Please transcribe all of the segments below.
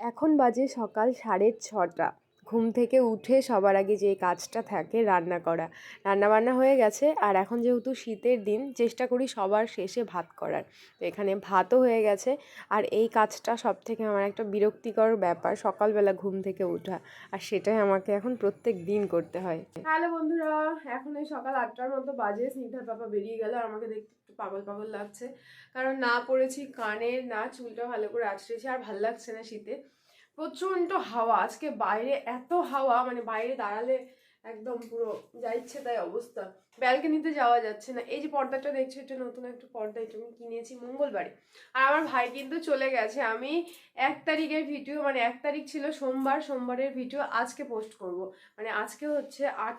এখন বাজে সকাল সাড়ে ছটা। ঘুম থেকে উঠে সবার আগে যে কাজটা থাকে রান্না করা। রান্না বান্না হয়ে গেছে আর এখন যেহেতু শীতের দিন, চেষ্টা করি সবার শেষে ভাত করার। এখানে ভাতও হয়ে গেছে আর এই কাজটা সব থেকে আমার একটা বিরক্তিকর ব্যাপার সকালবেলা ঘুম থেকে ওঠা আর সেটাই আমাকে এখন প্রত্যেক দিন করতে হয়। হ্যালো বন্ধুরা, এখন এই সকাল আটটার মতো বাজে স্নিগ্ধার পাপা বেরিয়ে গেল, আর আমাকে দেখতে একটু পাগল পাগল লাগছে। কারণ না পড়েছি, কানে না চুলটা ভালো করে আঁচড়েছি, আর ভালো লাগছে না শীতে। প্রচণ্ড হাওয়া। আজকে বাইরে এত হাওয়া মানে বাইরে দাঁড়ালে একদম পুরো, যা ইচ্ছে তাই অবস্থা। ব্যালকনিতে যাওয়া যাচ্ছে না। এই যে পর্দাটা দেখছ, এটা নতুন একটা পর্দা, এটা আমি কিনেছি মঙ্গলবারে। আর আমার ভাই কিন্তু চলে গেছে। আমি এক তারিখের ভিডিও মানে এক তারিখ ছিল সোমবার, সোমবারের ভিডিও আজকে পোস্ট করব। মানে আজকে হচ্ছে আট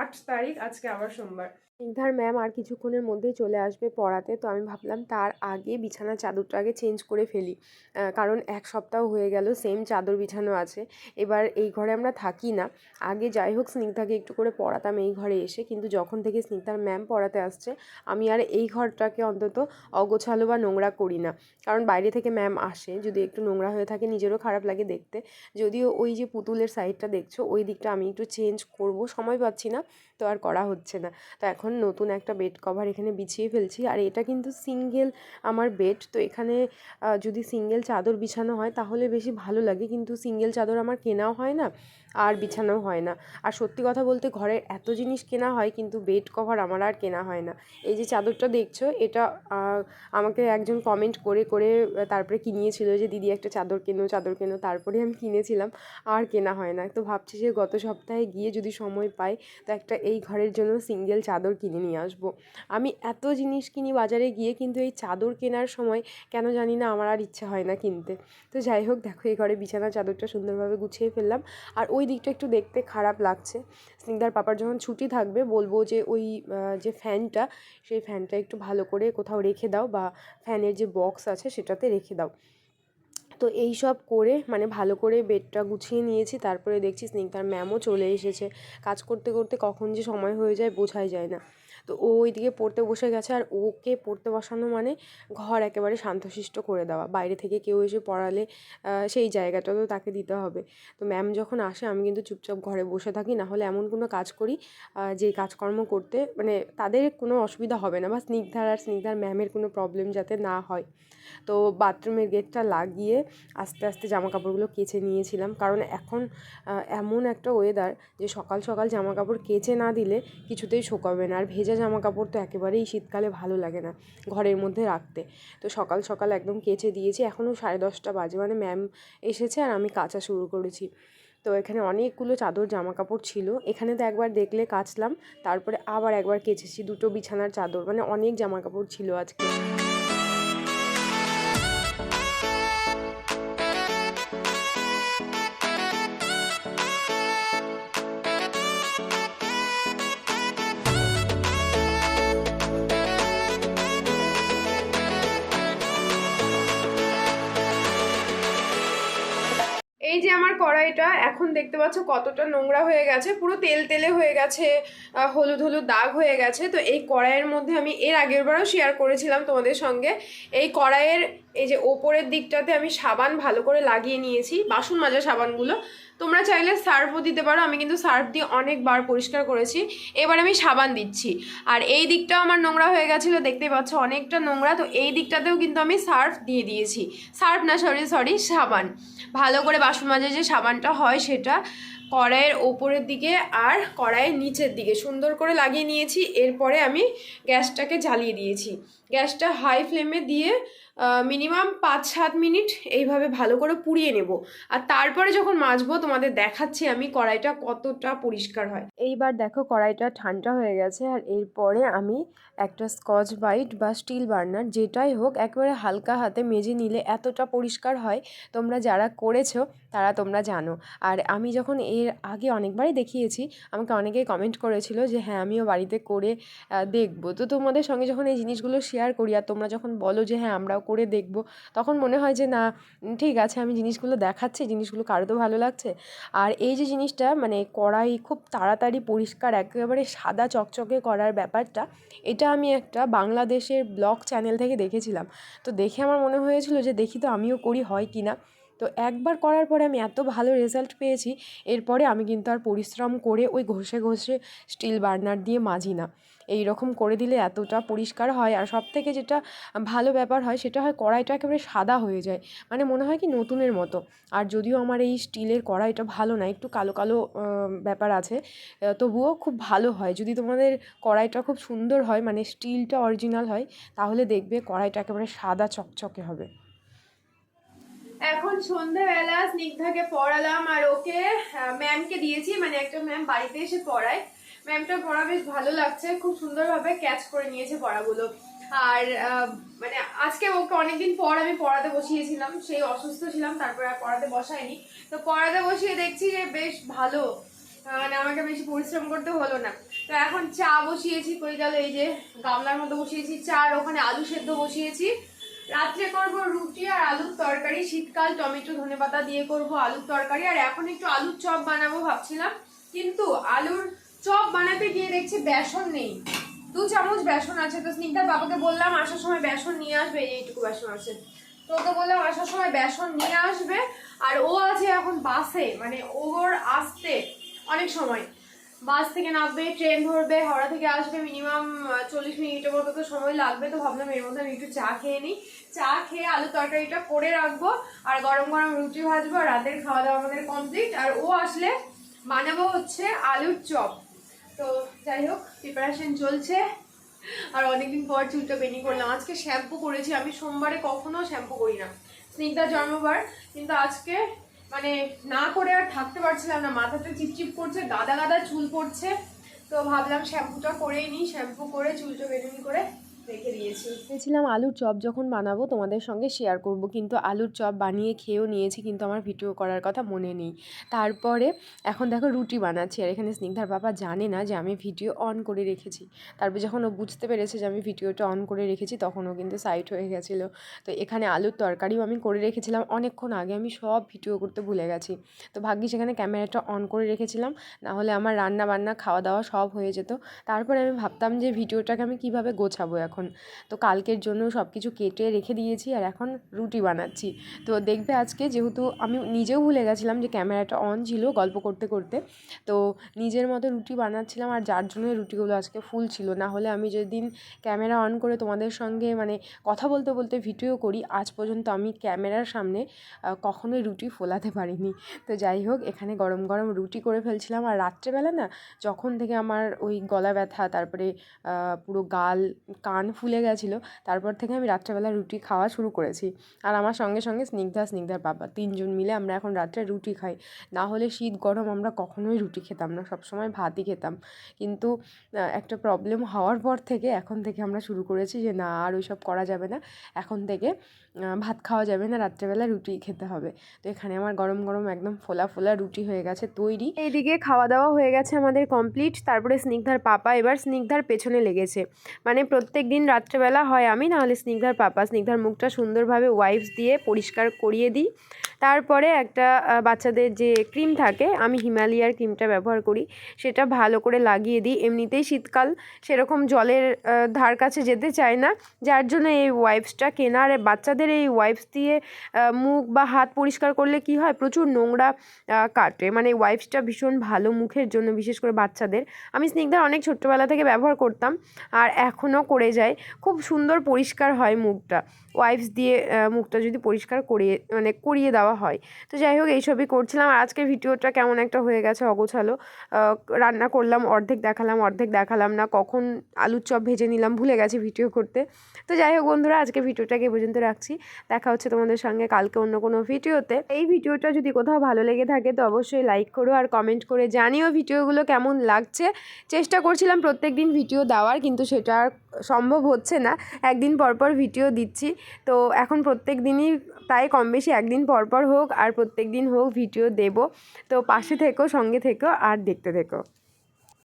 আট তারিখ, আজকে আবার সোমবার। স্নিগ্ধার ম্যাম আর কিছুক্ষণের মধ্যেই চলে আসবে পড়াতে, তো আমি ভাবলাম তার আগে বিছানার চাদরটা আগে চেঞ্জ করে ফেলি। কারণ এক সপ্তাহ হয়ে গেল সেম চাদর বিছানো আছে। এবার এই ঘরে আমরা থাকি না। আগে যাই হোক, স্নিগ্ধাকে একটু করে পড়াতাম এই ঘরে এসে, কিন্তু যখন স্নিগ্ধার ম্যাম পড়াতে আসছে, আমি আর এই ঘরটাকে অন্তত অগোছালো বা নোংরা করি না। কারণ বাইরে থেকে ম্যাম আসে, যদি একটু নোংরা হয়ে থাকে নিজেরও খারাপ লাগে দেখতে। যদিও ওই যে পুতুলের সাইডটা দেখছ, ওই দিকটা আমি একটু চেঞ্জ করব, সময় পাচ্ছি না। তো আর করা হচ্ছে না। তো এখন নতুন একটা বেড কভার এখানে বিছিয়ে ফেলছি। আর এটা কিন্তু সিঙ্গেল আমার বেড তো এখানে যদি সিঙ্গেল চাদর বিছানো হয় তাহলে বেশি ভালো লাগে। কিন্তু সিঙ্গেল চাদর আমার কেনাও হয় না, আর বিছানো হয় না। আর সত্যি কথা বলতে ঘরের এত জিনিস কেনা হয় কিন্তু বেড কভার আমার আর কেনা হয় না। এই যে চাদরটা দেখছ, এটা আমাকে একজন কমেন্ট করে করে তারপরে কিনিয়েছিল যে, দিদি একটা চাদর কেনো চাদর কেনো। তারপরে আমি কিনেছিলাম, আর কেনা হয় না। তো ভাবছি যে গত সপ্তাহে গিয়ে যদি সময় পাই, তো একটা এই ঘরের জন্য সিঙ্গেল চাদর কিনে নিয়ে আসব। আমি এত জিনিস কিনি বাজারে গিয়ে কিন্তু এই চাদর কেনার সময় কেন জানি না আমার আর ইচ্ছা হয় না কিনতে। তো যাই হোক, দেখো এই ঘরে বিছানা চাদরটা সুন্দরভাবে গুছিয়ে ফেললাম। আর ওই দিকটা একটু দেখতে খারাপ লাগছে। স্নিগ্ধার পাপার যখন ছুটি থাকবে, বলব যে ওই যে ফ্যানটা, সেই ফ্যানটা একটু ভালো করে কোথাও রেখে দাও বা ফ্যানের যে বক্স আছে সেটাতে রেখে দাও। তো এই সব করে মানে ভালো করে বেডটা গুছিয়ে নিয়েছি, তারপরে দেখছি স্নিগ্ধার ম্যামও চলে এসেছে। কাজ করতে করতে কখন যে সময় হয়ে যায় বোঝাই যায় না। তো ও ওইদিকে পড়তে বসে গেছে আর ওকে পড়তে বসানো মানে ঘর একেবারে শান্তশিষ্ট করে দেওয়া। বাইরে থেকে কেউ এসে পড়ালে সেই জায়গাটা তো তাকে দিতে হবে। তো ম্যাম যখন আসে, আমি কিন্তু চুপচাপ ঘরে বসে থাকি, না হলে এমন কোনো কাজ করি যে কাজকর্ম করতে মানে তাদের কোনো অসুবিধা হবে না বা স্নিগ্ধার আর স্নিগ্ধার ম্যামের কোনো প্রবলেম যাতে না হয়। তো বাথরুমের গেটটা লাগিয়ে আস্তে আস্তে জামা কাপড়গুলো কেচে নিয়েছিলাম। কারণ এখন এমন একটা ওয়েদার যে সকাল সকাল জামা কাপড় কেচে না দিলে কিছুতেই শোকাবে না। আর ভেজা জামা কাপড় তো একেবারেই শীতকালে ভালো লাগে না ঘরের মধ্যে রাখতে। তো সকাল সকাল একদম কেচে দিয়েছি। এখনও সাড়ে দশটা বাজে। মানে ম্যাম এসেছে আর আমি কাচা শুরু করেছি। তো এখানে অনেকগুলো চাদর জামা কাপড় ছিল। এখানে তো একবার দেখলে কাচলাম। তারপরে আবার একবার কেচেছি। দুটো বিছানার চাদর। মানে অনেক জামা কাপড় ছিল আজকে। এখন দেখতে পাচ্ছ কতটা নোংরা হয়ে গেছে, পুরো তেল তেলে হয়ে গেছে হলুদ হলুদ দাগ হয়ে গেছে। তো এই কড়াইয়ের মধ্যে আমি এর আগের বারও শেয়ার করেছিলাম তোমাদের সঙ্গে। এই কড়াইয়ের এই যে ওপরের দিকটাতে আমি সাবান ভালো করে লাগিয়ে নিয়েছি, বাসন মাজা সাবানগুলো। তোমরা চাইলে সার্ফও দিতে পারো। আমি কিন্তু সার্ফ দিয়ে অনেকবার পরিষ্কার করেছি। এবার আমি সাবান দিচ্ছি। আর এই দিকটাও আমার নোংরা হয়ে গেছিল দেখতে পাচ্ছ অনেকটা নোংরা। তো এই দিকটাতেও কিন্তু আমি সার্ফ দিয়ে দিয়েছি। সার্ফ না, সরি সরি, সাবান। ভালো করে বাসন মাজার যে সাবানটা হয় সেটা কড়াইয়ের ওপরের দিকে আর কড়াইয়ের নিচের দিকে সুন্দর করে লাগিয়ে নিয়েছি। এরপরে আমি গ্যাসটাকে জ্বালিয়ে দিয়েছি। গ্যাসটা হাই ফ্লেমে দিয়ে মিনিমাম পাঁচ সাত মিনিট এইভাবে ভালো করে পুড়িয়ে নেব। আর তারপরে যখন মাজবো, তোমাদের দেখাচ্ছি আমি কড়াইটা কতটা পরিষ্কার হয়। এইবার দেখো কড়াইটা ঠান্ডা হয়ে গেছে, আর এরপরে আমি একটা স্কচ বাইট বা স্টিল বার্নার যেটাই হোক, একেবারে হালকা হাতে মেজে নিলে এতটা পরিষ্কার হয়। তোমরা যারা করেছ, তারা তোমরা জানো। আর আমি যখন এর আগে অনেকবারই দেখিয়েছি, আমাকে অনেকেই কমেন্ট করেছিল যে হ্যাঁ আমিও বাড়িতে করে দেখব। তো তোমাদের সঙ্গে যখন এই জিনিসগুলো শেয়ার করি, আর তোমরা যখন বলো যে হ্যাঁ আমরাও করে দেখব। তখন মনে হয় যে, না ঠিক আছে, আমি জিনিসগুলো দেখাচ্ছি, জিনিসগুলো কারও তো ভালো লাগছে। আর এই যে জিনিসটা মানে কড়াই খুব তাড়াতাড়ি পরিষ্কার, একেবারে সাদা চকচকে করার ব্যাপারটা, এটা আমি একটা বাংলাদেশের ব্লগ চ্যানেল থেকে দেখেছিলাম। তো দেখে আমার মনে হয়েছিল যে, দেখি তো আমিও করি, হয় কি না তো একবার করার পরে আমি এত ভালো রেজাল্ট পেয়েছি, এরপরে আমি কিন্তু আর পরিশ্রম করে ওই ঘষে ঘষে স্টিল বার্নার দিয়ে মাজি না। এই রকম করে দিলে এতটা পরিষ্কার হয় আর সব থেকে যেটা ভালো ব্যাপার হয় সেটা হয় কড়াইটা একেবারে সাদা হয়ে যায়। মানে মনে হয় কি নতুনের মতো। আর যদিও আমার এই স্টিলের কড়াইটা ভালো না, একটু কালো কালো ব্যাপার আছে তবুও খুব ভালো হয়। যদি তোমাদের কড়াইটা খুব সুন্দর হয় মানে স্টিলটা অরিজিনাল হয়, তাহলে দেখবে কড়াইটা একেবারে সাদা চকচকে হবে। এখন সন্ধ্যাবেলা স্নিগ্ধাকে পড়ালাম আর ওকে ম্যামকে দিয়েছি। মানে একটা ম্যাম বাড়িতে এসে পড়ায়। ম্যামটা পড়া বেশ ভালো লাগছে। খুব সুন্দরভাবে ক্যাচ করে নিয়েছে পড়াগুলো। আর মানে আজকে ওকে অনেকদিন পর আমি পড়াতে বসিয়েছিলাম। সেই অসুস্থ ছিলাম, তারপরে আর পড়াতে বসাইনি তো পড়াতে বসিয়ে দেখছি যে বেশ ভালো। মানে আমাকে বেশি পরিশ্রম করতে হলো না। তো এখন চা বসিয়েছি। কই গেল এই যে গামলার মতো বসিয়েছি। চা আর ওখানে আলু সেদ্ধ বসিয়েছি। রাত্রে করব রুটি আর আলুর তরকারি, শীতকাল, টমেটো ধনে পাতা দিয়ে করব আলুর তরকারি, আর এখন একটু আলুর চপ বানাবো ভাবছিলাম। কিন্তু আলুর চপ বানাতে গিয়ে দেখছি বেসন নেই। দু চামচ বেসন আছে। তো স্নিগ্ধার বাবাকে বললাম, আসার সময় বেসন নিয়ে আসবে এইটুকু বেসন আছে। তো ওকে বললাম, আসার সময় বেসন নিয়ে আসবে। আর ও আছে এখন বাসে মানে ওর আসতে অনেক সময়। বাস থেকে নামবে, ট্রেন ধরবে, হাওড়া থেকে আসবে মিনিমাম চল্লিশ মিনিটের মতো তো সময় লাগবে। তো ভাবলাম এর মধ্যে আমি একটু চা খেয়ে নিই। চা খেয়ে আলু তরকারিটা করে রাখব, আর গরম গরম রুটি ভাজবো, আর রাতের খাওয়া দাওয়া আমাদের কমপ্লিট আর ও আসলে বানাবো হচ্ছে আলুর চপ। তো যাই হোক প্রিপারেশন চলছে। আর অনেকদিন পর চুলটা বেনি করলাম। আজকে শ্যাম্পু করেছি। আমি সোমবারে কখনো শ্যাম্পু করি না। স্নিগ্ধার জন্মবার। কিন্তু আজকে মানে না করে আর থাকতে পারছিলাম না মাথাতে চিপচিপ করছে, গাদা গাদা চুল পড়ছে। তো ভাবলাম শ্যাম্পুটা করেই নিই শ্যাম্পু করে, চুলটা বেরুনি করে ভেবেছিলাম আলুর চপ যখন বানাবো তোমাদের সঙ্গে শেয়ার করব। কিন্তু আলুর চপ বানিয়ে খেয়েও নিয়েছি, কিন্তু আমার ভিডিও করার কথা মনে নেই। তারপরে এখন দেখো রুটি বানাচ্ছি। আর এখানে স্নিগ্ধার বাবা জানে না যে আমি ভিডিও অন করে রেখেছি। তারপর যখন ও বুঝতে পেরেছে যে আমি ভিডিওটা অন করে রেখেছি, তখন ও কিন্তু সাইড হয়ে গেছিল। তো এখানে আলুর তরকারিও আমি করে রেখেছিলাম। অনেকক্ষণ আগে আমি সব ভিডিও করতে ভুলে গেছি। তো ভাগ্যি সেখানে ক্যামেরাটা অন করে রেখেছিলাম। নাহলে আমার রান্না বান্না খাওয়া দাওয়া সব হয়ে যেত। তারপরে আমি ভাবতাম যে ভিডিওটাকে আমি কীভাবে গোছাবো এখন? তো কালকের জন্য সব কিছু কেটে রেখে দিয়েছি আর এখন রুটি বানাচ্ছি। তো দেখবে আজকে যেহেতু আমি নিজেও ভুলে গেছিলাম যে ক্যামেরাটা অন ছিল গল্প করতে করতে। তো নিজের মতো রুটি বানাচ্ছিলাম আর যার জন্য রুটিগুলো আজকে ফুল ছিল। না হলে আমি যেদিন ক্যামেরা অন করে তোমাদের সঙ্গে মানে কথা বলতে বলতে ভিডিও করি, আজ পর্যন্ত আমি ক্যামেরার সামনে কখনোই রুটি ফোলাতে পারিনি। তো যাই হোক, এখানে গরম গরম রুটি করে ফেলছিলাম আর রাত্রেবেলা না যখন থেকে আমার ওই গলা ব্যথা, তারপরে পুরো গাল, কান ফুলে গেছিল তারপর থেকে আমি রাত্রেবেলা রুটি খাওয়া শুরু করেছি। আর আমার সঙ্গে সঙ্গে স্নিগ্ধা, স্নিগ্ধার বাবা তিনজন মিলে আমরা এখন রাত্রে রুটি খাই। না হলে শীত, গরম আমরা কখনোই রুটি খেতাম না, সবসময় ভাতই খেতাম। কিন্তু একটা প্রবলেম হওয়ার পর থেকে, এখন থেকে আমরা শুরু করেছি যে না, আর ওইসব করা যাবে না। এখন থেকে ভাত খাওয়া যাবে না, রাত্রেবেলা রুটি খেতে হবে। তো এখানে আমার গরম গরম একদম ফোলা ফোলা রুটি হয়ে গেছে তৈরি। এইদিকে খাওয়া দাওয়া হয়ে গেছে আমাদের কমপ্লিট তারপরে স্নিগ্ধার পাপা এবার স্নিগ্ধার পেছনে লেগেছে। মানে প্রত্যেক দিন রাত্রেবেলা হয় আমি, নাহলে স্নিগ্ধার পাপা স্নিগ্ধার মুখটা সুন্দরভাবে ওয়াইপস দিয়ে পরিষ্কার করিয়ে দিই। তারপরে একটা বাচ্চাদের যে ক্রিম থাকে, আমি হিমালয়ার ক্রিমটা ব্যবহার করি, সেটা ভালো করে লাগিয়ে দিই। এমনিতেই শীতকাল, সেরকম জলের ধার কাছে যেতে চায় না, যার জন্য এই ওয়াইপসটা কেনা। আর বাচ্চাদের এই ওয়াইপস দিয়ে মুখ বা হাত পরিষ্কার করলে কি হয়? প্রচুর নোংরা কাটে। মানে ওয়াইপসটা ভীষণ ভালো মুখের জন্য, বিশেষ করে বাচ্চাদের। আমি স্নিগ্ধার অনেক ছোট্টবেলা থেকে ব্যবহার করতাম, আর এখনও করে যাই। খুব সুন্দর পরিষ্কার হয় মুখটা। ওয়াইপস দিয়ে মুখটা যদি পরিষ্কার করিয়ে মানে করিয়ে দেওয়া হয়। তো যাই হোক এইসবই করছিলাম। আর আজকের ভিডিওটা কেমন একটা হয়ে গেছে অগোছালো। রান্না করলাম, অর্ধেক দেখালাম অর্ধেক দেখালাম না, কখন আলুর চপ ভেজে নিলাম, ভুলে গেছি ভিডিও করতে। তো যাই হোক, বন্ধুরা আজকে ভিডিওটাকে পর্যন্ত রাখছি। দেখা হচ্ছে তোমাদের সঙ্গে কালকে অন্য কোনো ভিডিওতে। এই ভিডিওটা যদি কোথাও ভালো লেগে থাকে, তো অবশ্যই লাইক করো আর কমেন্ট করে জানিও ভিডিওগুলো কেমন লাগছে। চেষ্টা করছিলাম প্রত্যেক দিন ভিডিও দেওয়ার, কিন্তু সেটা আর সম্ভব হচ্ছে না। একদিন পর পর ভিডিও দিচ্ছি। তো এখন প্রত্যেক দিনই প্রায় কম বেশি একদিন পরপর পর হোক আর প্রত্যেক দিন হোক ভিডিও দেব। তো পাশে থেকো, সঙ্গে থেকো আর দেখতে থেকো।